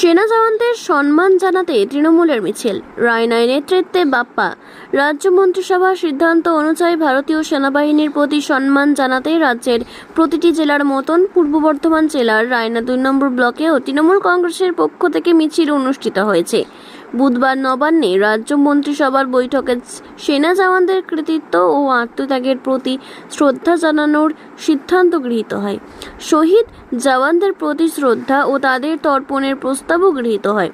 সেনা জওয়ানদের সম্মান জানাতে তৃণমূলের মিছিল। রায়নায় নেতৃত্বে বাপ্পা। রাজ্য মন্ত্রিসভার সিদ্ধান্ত অনুযায়ী ভারতীয় সেনাবাহিনীর প্রতি সম্মান জানাতে রাজ্যের প্রতিটি জেলার মতন পূর্ব বর্ধমান জেলার রায়না দুই নম্বর ব্লকেও তৃণমূল কংগ্রেসের পক্ষ থেকে মিছিল অনুষ্ঠিত হয়েছে। বুধবার নবান্নে রাজ্য মন্ত্রিসভার বৈঠকে সেনা জওয়ানদের কৃতিত্ব ও আত্মত্যাগের প্রতি শ্রদ্ধা জানানোর সিদ্ধান্ত গৃহীত হয়। শহীদ জওয়ানদের প্রতি শ্রদ্ধা ও তাদের তর্পণের প্রস্তাবও গৃহীত হয়।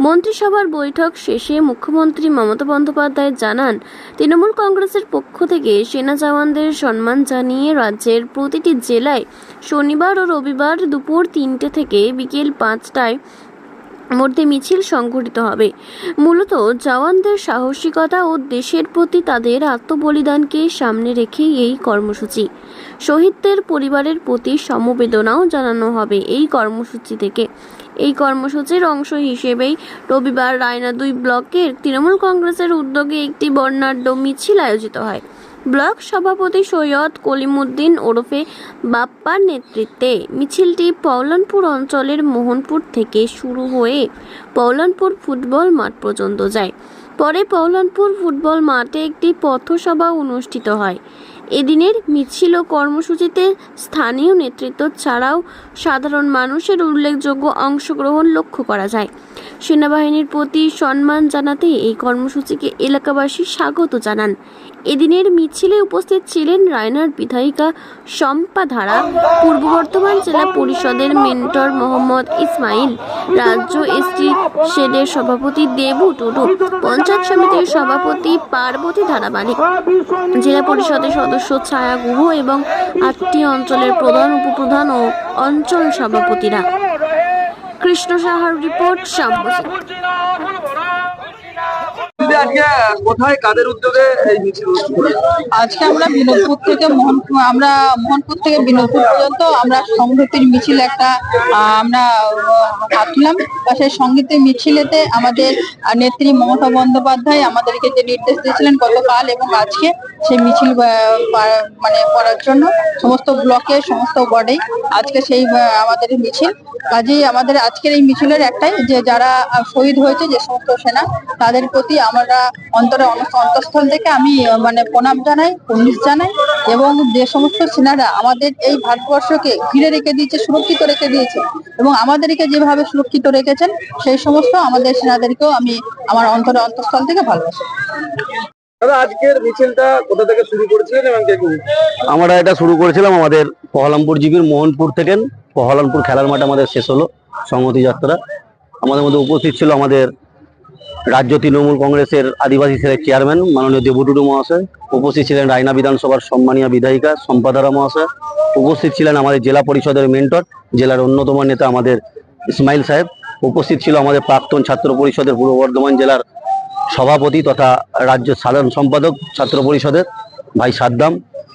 মন্ত্রিসভার বৈঠক শেষে মুখ্যমন্ত্রী মমতা বন্দ্যোপাধ্যায় জানান, তৃণমূল কংগ্রেসের পক্ষ থেকে সেনা জওয়ানদের সম্মান জানিয়ে রাজ্যের প্রতিটি জেলায় শনিবার ও রবিবার দুপুর তিনটে থেকে বিকেল পাঁচটায় মধ্যে মিছিল সংঘটিত হবে। মূলত জওয়ানদের সাহসিকতা ও দেশের প্রতি তাদের আত্মবলিদানকে সামনে রেখেই এই কর্মসূচি। শহীদদের পরিবারের প্রতি সমবেদনাও জানানো হবে এই কর্মসূচি থেকে। এই কর্মসূচির অংশ হিসেবেই রবিবার রায়না দুই ব্লকের তৃণমূল কংগ্রেসের উদ্যোগে একটি বর্ণাঢ্য মিছিল আয়োজিত হয়। ব্লক সভাপতি সৈয়দ কলিমুদ্দিন ওরফে বাপ্পার নেতৃত্বে মিছিলটি পৌলনপুর অঞ্চলের মোহনপুর থেকে শুরু হয়ে পৌলনপুর ফুটবল মাঠ পর্যন্ত যায়। পরে পৌলনপুর ফুটবল মাঠে একটি পথসভা অনুষ্ঠিত হয়। এদিনের মিছিল ও কর্মসূচিতে স্থানীয় নেতৃত্ব ছাড়াও সাধারণ মানুষের উল্লেখযোগ্য অংশগ্রহণ লক্ষ্য করা যায়। সেনাবাহিনীর প্রতি সম্মান জানাতে এই কর্মসূচিকে এলাকাবাসী স্বাগত জানান। এদিনের মিছিলে উপস্থিত ছিলেন রায়নার বিধায়িকা শম্পা ধারা, পূর্ব বর্ধমান জেলা পরিষদের মেন্টর মোহাম্মদ ইসমাইল, রাজ্য এসটি শেডের সভাপতি দেবু টুডু পঞ্চায়েত সমিতির সভাপতি পার্বতী ধারা মালিক জেলা পরিষদের সদস্য ছায়া গুহ এবং আটটি অঞ্চলের প্রধান উপপ্রধান ও অঞ্চল সভাপতিরা। কৃষ্ণ সাহার রিপোর্ট কোথায় কাদের উদ্যোগে এই মিছিল আজকে আমরা বিনোদপুর থেকে মোহনপুর আমরা মোহনপুর থেকে বিনোদপুর পর্যন্ত আমরা সংহতির মিছিল একটা আহ, আমরা ভাবছিলাম। বা সেই সংগীতের মিছিলেতে আমাদের নেত্রী মমতা বন্দ্যোপাধ্যায় আমাদেরকে যে নির্দেশ দিয়েছিলেন গতকাল এবং আজকে সেই মিছিল মানে করার জন্য সমস্ত ব্লকে, সমস্ত ওয়ার্ডেই আজকে সেই আমাদের মিছিল। কাজেই আমাদের আজকের এই মিছিলের একটাই যে যারা শহীদ হয়েছে যে সমস্ত সেনা, তাদের প্রতি আমরা অন্তরে অন- অন্তঃস্থল থেকে আমি মানে প্রণাম জানাই, পুলিশ জানাই এবং যে সমস্ত সেনারা আমাদের এই ভারতবর্ষকে ঘিরে রেখে দিয়েছে, সুরক্ষিত রেখে দিয়েছে এবং আমাদেরকে যেভাবে সুরক্ষিত রেখেছেন, সেই সমস্ত আমাদের সেনাদেরকেও আমি আমার অন্তরে অন্তঃস্থল থেকে ভালোবাসি। দাদা, আজকের কোথা থেকে আমরা এটা শুরু করেছিলাম আমাদের পহলামপুর জিবির মোহনপুর থেকে। পহলামপুর খেলার মাঠ আমাদের শেষ হলো, সংহতি যাত্রা। আমাদের মধ্যে উপস্থিত ছিল আমাদের রাজ্য তৃণমূল কংগ্রেসের আদিবাসী সেলের চেয়ারম্যান মাননীয় দেবটুডু মহাশয়। উপস্থিত ছিলেন রায়না বিধানসভার সম্মানীয় বিধায়িকা সম্পাদারা মহাশয়। উপস্থিত ছিলেন আমাদের জেলা পরিষদের মেন্টর, জেলার অন্যতম নেতা আমাদের ইসমাইল সাহেব। উপস্থিত ছিল আমাদের প্রাক্তন ছাত্র পরিষদের পূর্ব বর্ধমান জেলার সভাপতি তথা রাজ্য সাধারণ সম্পাদক ছাত্র পরিষদের ভাই সাদ্দাম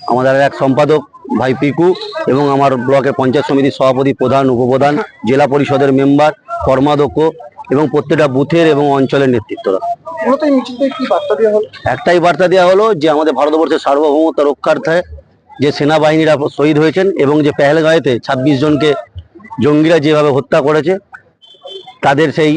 আমাদের এক সম্পাদক ভাই পিকু এবং আমার ব্লকের পঞ্চায়েত সমিতির সভাপতি প্রধান উপপ্রধান জেলা পরিষদের মেম্বার কর্মাধ্যক্ষ এবং প্রত্যেকটা বুথের এবং অঞ্চলের নেতৃত্বরা। হলো? একটাই বার্তা দেওয়া হলো যে আমাদের ভারতবর্ষের সার্বভৌমত্ব রক্ষার্থে যে সেনাবাহিনীরা শহীদ হয়েছেন এবং যে পেহেলগাঁয়েতে ছাব্বিশ জনকে জঙ্গিরা যেভাবে হত্যা করেছে তাদের সেই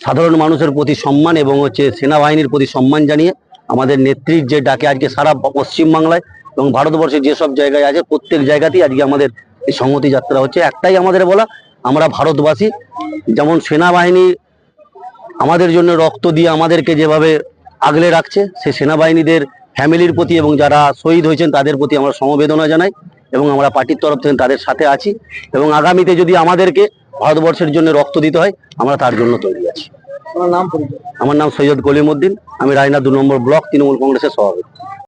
সাধারণ মানুষের প্রতি সম্মান এবং হচ্ছে সেনাবাহিনীর প্রতি সম্মান জানিয়ে আমাদের নেত্রীর যে ডাকে আজকে সারা পশ্চিমবাংলায় এবং ভারতবর্ষের যেসব জায়গায় আছে, প্রত্যেক জায়গাতেই আজকে আমাদের এই সংহতি যাত্রা হচ্ছে। একটাই আমাদের বলা, আমরা ভারতবাসী, যেমন সেনাবাহিনী আমাদের জন্য রক্ত দিয়ে আমাদেরকে যেভাবে আগলে রাখছে সেই সেনাবাহিনীদের ফ্যামিলির প্রতি এবং যারা শহীদ হয়েছেন তাদের প্রতি আমরা সমবেদনা জানাই এবং আমরা পার্টির তরফ থেকে তাদের সাথে আছি এবং আগামীতে যদি আমাদেরকে ভারতবর্ষের জন্য রক্ত দিতে হয় আমরা তার জন্য তৈরি আছি। আমার নাম সৈয়দ কলিমুদ্দিন আমি রায়না দু নম্বর ব্লক তৃণমূল কংগ্রেসের সভাপতি।